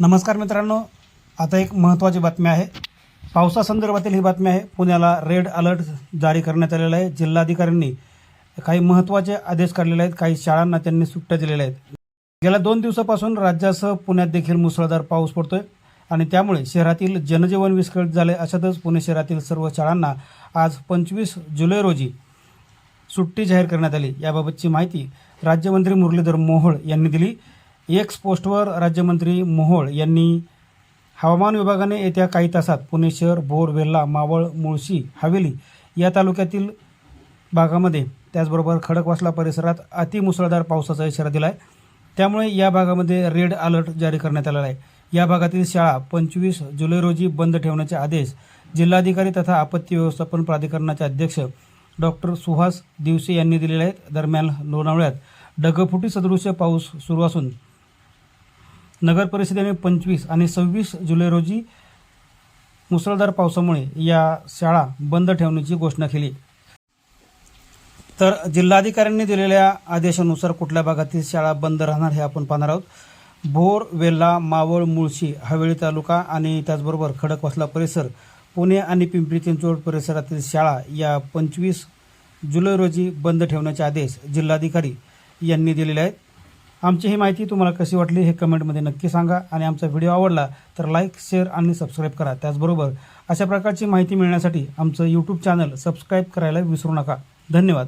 नमस्कार मित्रांनो आता एक महत्त्वाची बातमी आहे. पावसासंदर्भातील ही बातमी आहे. पुण्याला रेड अलर्ट जारी करण्यात आलेला आहे. जिल्हाधिकाऱ्यांनी काही महत्त्वाचे आदेश काढलेले आहेत. काही शाळांना त्यांनी सुट्ट्या दिलेल्या आहेत. गेल्या दोन दिवसापासून राज्यासह पुण्यात देखील मुसळधार पाऊस पडतोय आणि त्यामुळे शहरातील जनजीवन विस्कळीत झाले अशातच पुणे शहरातील सर्व शाळांना आज पंचवीस जुलै रोजी सुट्टी जाहीर करण्यात आली. याबाबतची माहिती राज्यमंत्री मुरलीधर मोहोळ यांनी दिली. एक्स पोस्टवर राज्यमंत्री मोहोळ यांनी हवामान विभागाने येत्या काही तासात पुणे शहर भोर वेल्हा मावळ मुळशी हवेली या तालुक्यातील भागामध्ये त्याचबरोबर खडकवासला परिसरात अतिमुसळधार पावसाचा इशारा दिला आहे त्यामुळे या भागामध्ये रेड अलर्ट जारी करण्यात आलेला आहे. या भागातील शाळा पंचवीस जुलै रोजी बंद ठेवण्याचे आदेश जिल्हाधिकारी तथा आपत्ती व्यवस्थापन प्राधिकरणाचे अध्यक्ष डॉक्टर सुहास दिवसे यांनी दिलेले आहेत. दरम्यान लोणावळ्यात ढगफुटी सदृश्य पाऊस सुरू असून नगर परिषदेने पंचवीस आणि सव्वीस जुलै रोजी मुसळधार पावसामुळे या शाळा बंद ठेवण्याची घोषणा केली. तर जिल्हाधिकाऱ्यांनी दिलेल्या आदेशानुसार कुठल्या भागातील शाळा बंद राहणार हे आपण पाहणार आहोत. भोर वेल्हा मावळ मुळशी हवेळी तालुका आणि त्याचबरोबर खडकवासला परिसर पुणे आणि पिंपरी चिंचवड परिसरातील शाळा या पंचवीस जुलै रोजी बंद ठेवण्याचे आदेश जिल्हाधिकारी यांनी दिलेले आहेत. आमची ही माहिती तुम्हाला कशी वाटली हे कमेंटमध्ये नक्की सांगा. आणि आमचा व्हिडिओ आवडला तर लाईक शेअर आणि सबस्क्राईब करा. त्याचबरोबर अशा प्रकारची माहिती मिळण्यासाठी आमचं यूट्यूब चॅनल सबस्क्राईब करायला विसरू नका. धन्यवाद.